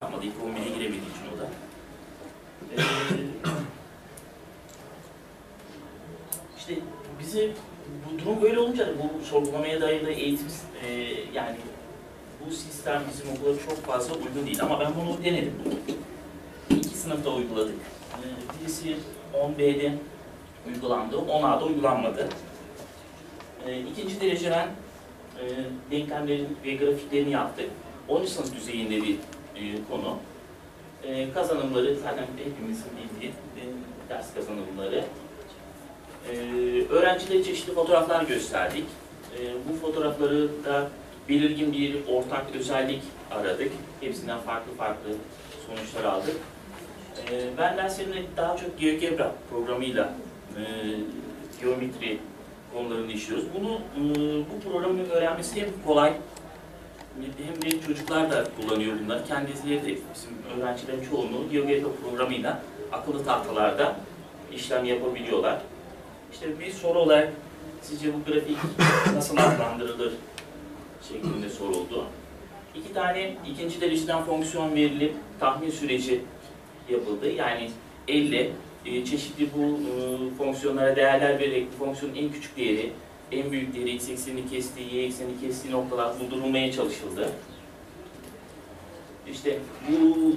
Ama ilk 11'e giremediği için o da. Ee, işte bize bu durum böyle olunca da bu sorgulamaya dayalı eğitim e, yani bu sistem bizim okula çok fazla uygun değil ama ben bunu denedim. İki sınıfta uyguladık. Ee, birisi 10B'de uygulandı, 10A'da uygulanmadı. Ee, ikinci dereceden e, denklemlerin ve grafiklerini yaptık. 10. sınıf düzeyinde bir konu. E, kazanımları zaten hepimizin bildiği e, ders kazanımları. E, öğrencilere çeşitli fotoğraflar gösterdik. E, bu fotoğrafları da belirgin bir ortak özellik aradık. Hepsinden farklı farklı sonuçlar aldık. E, ben derslerimde daha çok GeoGebra programıyla e, geometri konularını işliyoruz. Bunu e, bu programı öğrenmesi hem kolay hem de çocuklar da kullanıyor bunları. Kendileri de bizim öğrencilerin çoğunluğu GeoGebra programıyla akıllı tahtalarda işlem yapabiliyorlar. İşte bir soru olarak sizce bu grafik nasıl adlandırılır şeklinde soruldu. İki tane ikinci dereceden fonksiyon verilip tahmin süreci yapıldı. Yani elle e, çeşitli bu e, fonksiyonlara değerler vererek bu fonksiyonun en küçük değeri, en büyük değeri x eksenini kestiği, y eksenini kestiği noktalar buldurulmaya çalışıldı. İşte bu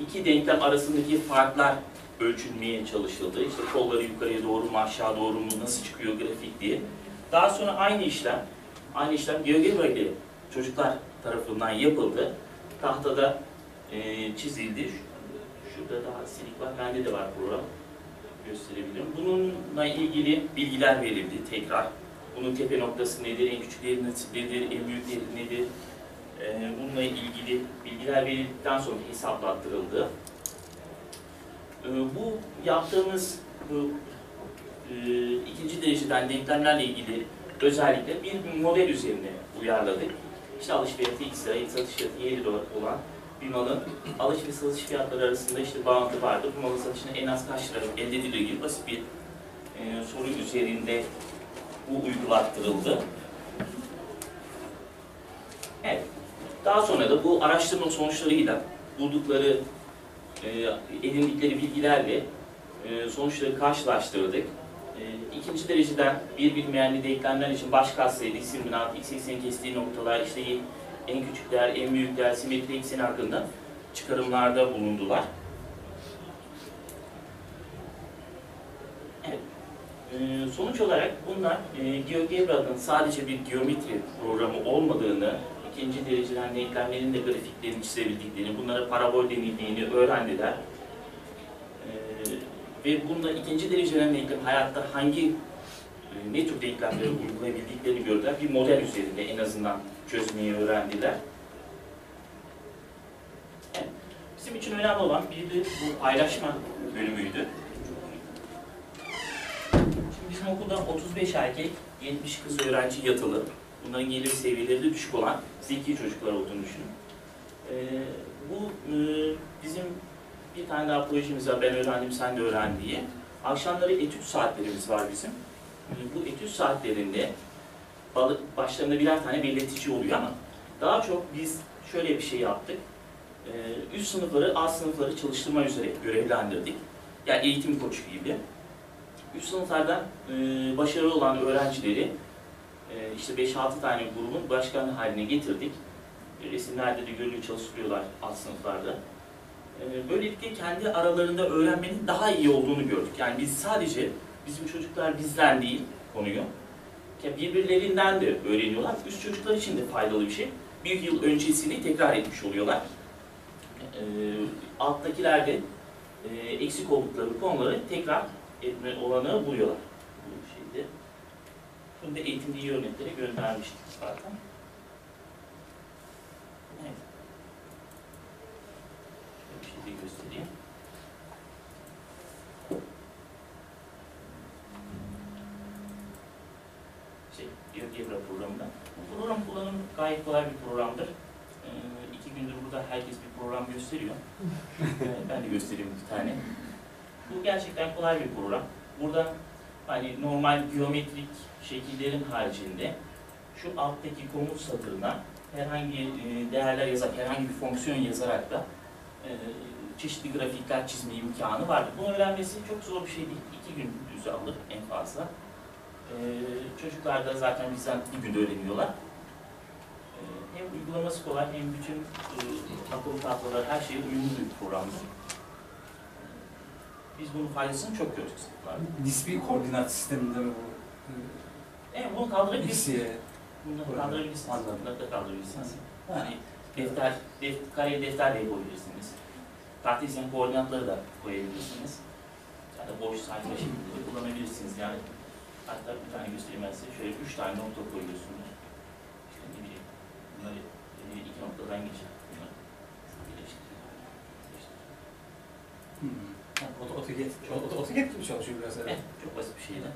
iki denklem arasındaki farklar ölçülmeye çalışıldı. İşte kolları yukarıya doğru mu aşağı doğru mu nasıl çıkıyor grafik diye. Daha sonra aynı işlem, aynı işlem GeoGebra çocuklar tarafından yapıldı. Tahtada e, çizildi. Şurada daha silik var, bende de var program gösterebilirim. Bununla ilgili bilgiler verildi tekrar. Bunun tepe noktası nedir, en küçük değeri nedir, en büyük değeri nedir? Ee, bununla ilgili bilgiler verildikten sonra hesaplattırıldı. Ee, bu yaptığımız bu e, ikinci dereceden denklemlerle ilgili özellikle bir model üzerine uyarladık. İşte alış fiyatı x lira, satış fiyatı y lira olan bir malın alış ve satış fiyatları arasında işte bağıntı vardır. Bu malın satışına en az kaç lira elde edilir gibi basit bir e, soru üzerinde bu uygulattırıldı. Evet. Daha sonra da bu araştırma sonuçlarıyla buldukları, e, edindikleri bilgilerle e, sonuçları karşılaştırdık. E, ikinci dereceden bir bilmeyenli denklemler için baş katsayı, x eksenin kestiği noktalar, işte en küçük değer, en büyük değer, simetri ekseni hakkında çıkarımlarda bulundular. Evet. Ee, sonuç olarak bunlar e, GeoGebra'nın sadece bir geometri programı olmadığını, ikinci dereceden denklemlerin de grafiklerini çizebildiklerini, bunlara parabol denildiğini öğrendiler. Ee, ve bunda ikinci dereceden denklem hayatta hangi ne tür denklemleri uygulayabildiklerini gördüler. Bir model üzerinde en azından çözmeyi öğrendiler. Evet. Bizim için önemli olan bir de bu paylaşma bölümüydü. Şimdi bizim okulda 35 erkek, 70 kız öğrenci yatılı. Bunların gelir seviyeleri de düşük olan zeki çocuklar olduğunu düşünün. Ee, bu e, bizim bir tane daha projemiz var. Ben öğrendim, sen de öğren diye. Akşamları etüt saatlerimiz var bizim. Bu etüt saatlerinde başlarında birer tane belirtici oluyor ama daha çok biz şöyle bir şey yaptık. Ee, üst sınıfları, alt sınıfları çalıştırma üzere görevlendirdik. Yani eğitim koçu gibi. Üst sınıflardan e, başarılı olan öğrencileri e, işte 5-6 tane grubun başkanı haline getirdik. E, resimlerde de görülüyor çalıştırıyorlar alt sınıflarda. Böylelikle kendi aralarında öğrenmenin daha iyi olduğunu gördük. Yani biz sadece bizim çocuklar bizden değil konuyu, birbirlerinden de öğreniyorlar. Üst çocuklar için de faydalı bir şey. Bir yıl öncesini tekrar etmiş oluyorlar. E, alttakiler de e, eksik oldukları konuları tekrar etme olanağı buluyorlar. Bu şeyde. Bunu da eğitimde iyi örneklere göndermiştik zaten. Evet. Bir şey de göstereyim. Şey, GeoGebra programında. Bu program kullanım gayet kolay bir programdır. Ee, iki gündür burada herkes bir program gösteriyor. Ee, ben de göstereyim bir tane. Bu gerçekten kolay bir program. Burada hani normal geometrik şekillerin haricinde şu alttaki komut satırına herhangi e, değerler yazarak, herhangi bir fonksiyon yazarak da e, çeşitli grafikler çizme imkanı vardır. Bunu öğrenmesi çok zor bir şey değil. İki gün düze alır en fazla. E, çocuklar da zaten bizden bir günde öğreniyorlar. E, hem uygulaması kolay hem bütün e, akıllı tahtalar her şeye uyumlu bir programdır. Biz bunun faydasını çok gördük sınıflarda. Nispi koordinat sisteminde mi bu? Evet, bunu kaldırabilirsiniz. Program. kaldırabilirsiniz. Da kaldırabilirsiniz. Yani defter, def, kareli defter de koyabilirsiniz. Kartezyen koordinatları da koyabilirsiniz. Ya da boş sayfa şeklinde de kullanabilirsiniz. Yani hatta bir tane göstereyim ben size. Şöyle üç tane nokta koyuyorsunuz. İşte ne bileyim, bunları e, iki noktadan geçer. Bunları birleştiriyor. Hmm. Ha, Oto, otoget, oto, otoget gibi çalışıyor biraz herhalde. Evet, çok basit bir şeydi.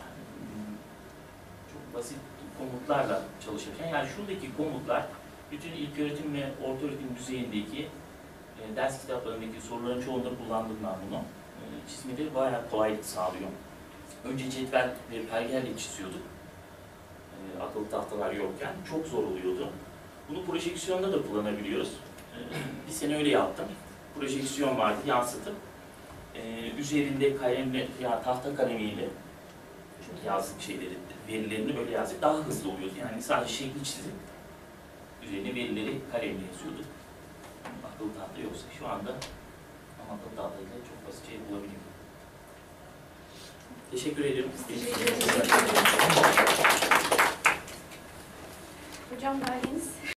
Yani, hmm, çok basit komutlarla çalışırken, yani şuradaki komutlar bütün ilköğretim ve ortaöğretim düzeyindeki e, ders kitaplarındaki soruların çoğunda kullandım ben bunu. E, çizmeleri bayağı kolaylık sağlıyor. Önce cetvel ve pergelle çiziyorduk. E, akıllı tahtalar yokken. Çok zor oluyordu. Bunu projeksiyonda da kullanabiliyoruz. E, bir sene öyle yaptım. Projeksiyon vardı, yansıtıp e, üzerinde kalemle, ya tahta kalemiyle yazdık şeyleri, verilerini böyle yazdık. Daha hızlı oluyordu. Yani sadece şekli çizip üzerine verileri kalemle yazıyorduk. Akıllı tahta yoksa şu anda ama akıllı tahtayla çok basit şey bulabiliyorum. Teşekkür ediyorum. Teşekkür ederim. Hocam belgeniz